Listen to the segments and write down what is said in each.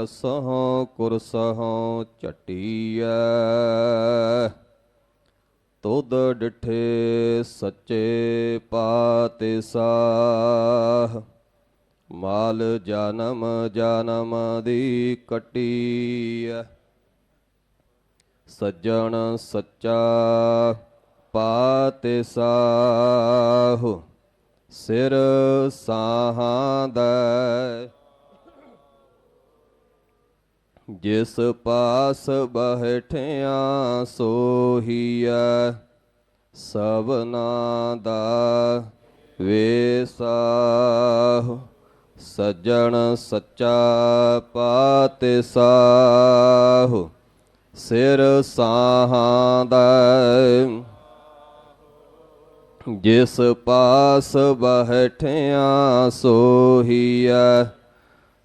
ਅਰਸਹੁ ਕੁਰਸਹੁ ਝਟੀਐ। ਤੁਧ ਡਿਠੇ ਸੱਚੇ ਪਾਤਿਸਾਹ। ਮਾਲ ਜਨਮ ਜਨਮ ਦੀ ਕਟੀਐ। ਸੱਜਣ ਸੱਚਾ ਪਾਤਿਸਾਹ। ਸਿਰ ਸਾਹਾਂ ਦਾ ਜਿਸ ਪਾਸ ਬਹਿਠਿਆ ਸੋਹੀਐ ਸਭਨਾ ਦਾ ਵੇਸਾਹ। ਸੱਜਣ ਸੱਚਾ ਪਾਤਿਸਾਹ, ਸਿਰ ਸਾਹਾਂ ਦਾ ਜਿਸ ਪਾਸ ਬਹਿਠਿਆ ਸੋਹੀਐ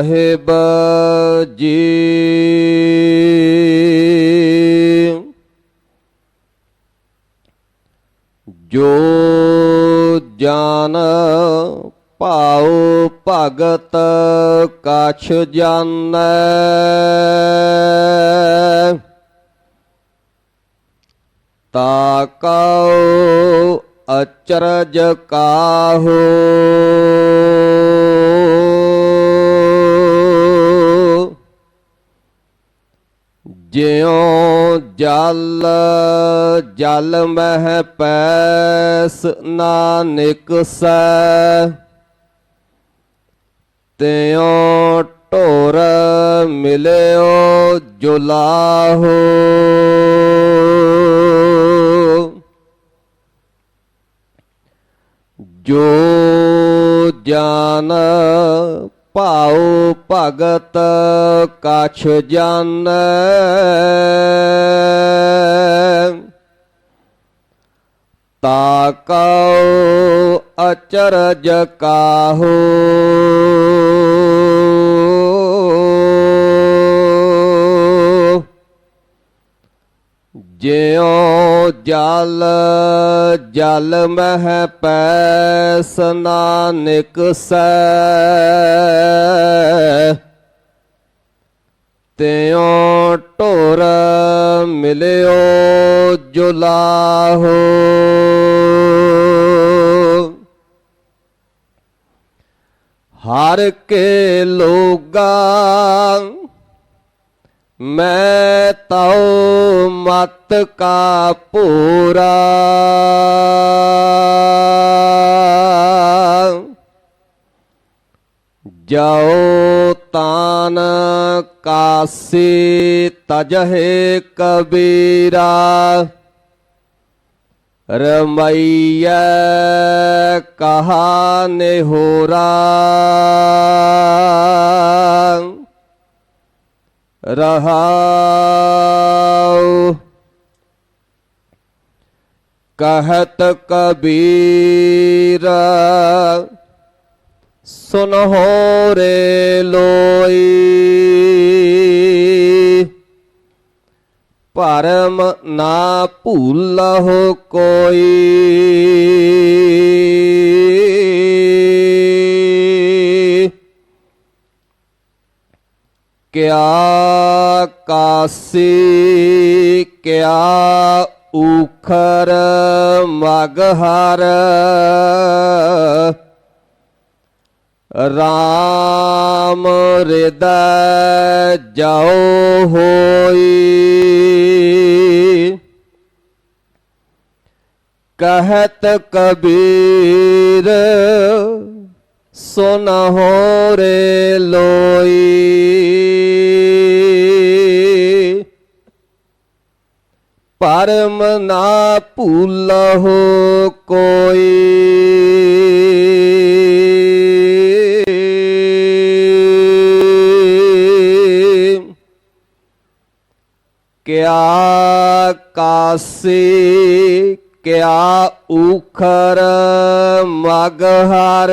ਸਾਹਿਬ ਜੀ। ਜੋ ਜਨ ਭਾਉ ਭਗਤ ਕਛ ਜਾਣੈ। ਤਾ ਕਉ ਅਚਰਜ ਕਾਹੋ। ਜਿਉ ਜਲ ਜਲ ਮਹਿ ਪੈਸ ਨਾਨਕ ਸੈ। ਤਿਉ ਢੋਰ ਮਿਲਿਓ ਜੁਲਾਹੋ। ਜੋ ਜਾਨ ਭਾਉ ਭਗਤ ਕਛ ਜਾਣੈ ਤਾ ਕਉ ਅਚਰਜ ਕਾਹੋ। ਜਿਉ ਜਲ ਜਲ ਮਹਿ ਪੈਸ ਨਾਨਕ ਸੈ। ਤਿਉ ਢੋਰ ਮਿਲਿਓ ਜੁਲਾਹੋ। ਹਰ ਕੇ ਲੋਗਾ ਮੈਂ ਤਉ ਮਤ ਕਾ ਪੂਰਾ। ਜਾਓ ਤਾਨ ਕਾਸੀ ਤਜਹਿ ਕਬੀਰਾ। ਰਮਈਐ ਕਹਾ ਨਿਹੋਰਾ ਰਹਾਉ। ਕਹਤ ਕਬੀਰ ਸੁਨਹੁ ਰੇ ਲੋਈ। ਪਰਮ ਨਾ ਭੂਲਹੁ ਕੋਈ। ਕਿਆ ਕਾਸੀ ਕਿਆ ਉਖਰ ਮਗਹਰ ਰਾਮ ਹਿਰਦੈ ਜਾਓ ਹੋਈ। ਕਹਤ ਕਬੀਰ ਸੁਨ ਹੋ ਰੇ ਲੋਈ। ਪਰਮ ਨਾ ਭੂਲਹੁ ਕੋਈ। ਕਿਆ ਕਾਸੀ ਕਿਆ ਉਖਰ ਮਗਹਰ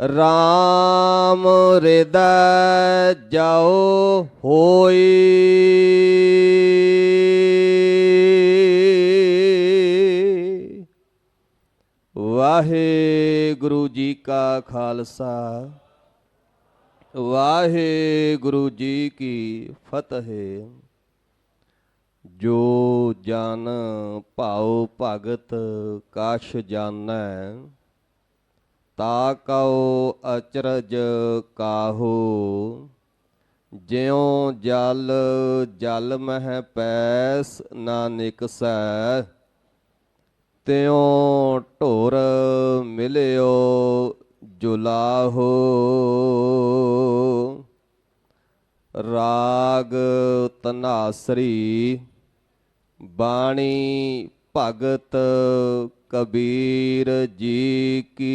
ਰਾਮ ਹਿਰਦੈ ਜਾਓ ਹੋਈ। ਵਾਹਿਗੁਰੂ ਜੀ ਕਾ ਖਾਲਸਾ, ਵਾਹਿਗੁਰੂ ਜੀ ਕੀ ਫਤਿਹ। ਜੋ ਜਨ ਭਾਉ ਭਗਤ ਕਾਸ਼ ਜਾਣੈ ਤਾ ਕਉ ਅਚਰਜ ਕਾਹੂ, ਜਿਉ ਜਲ ਜਲ ਮਹਿ ਪੈਸ ਨਾ ਨਿਕਸੈ, ਤਿਉ ਢੋਰ ਮਿਲਿਓ ਜੁਲਾਹੋ। ਰਾਗ ਤਨਾਸਰੀ ਬਾਣੀ ਭਗਤ ਕਬੀਰ ਜੀ ਕੀ।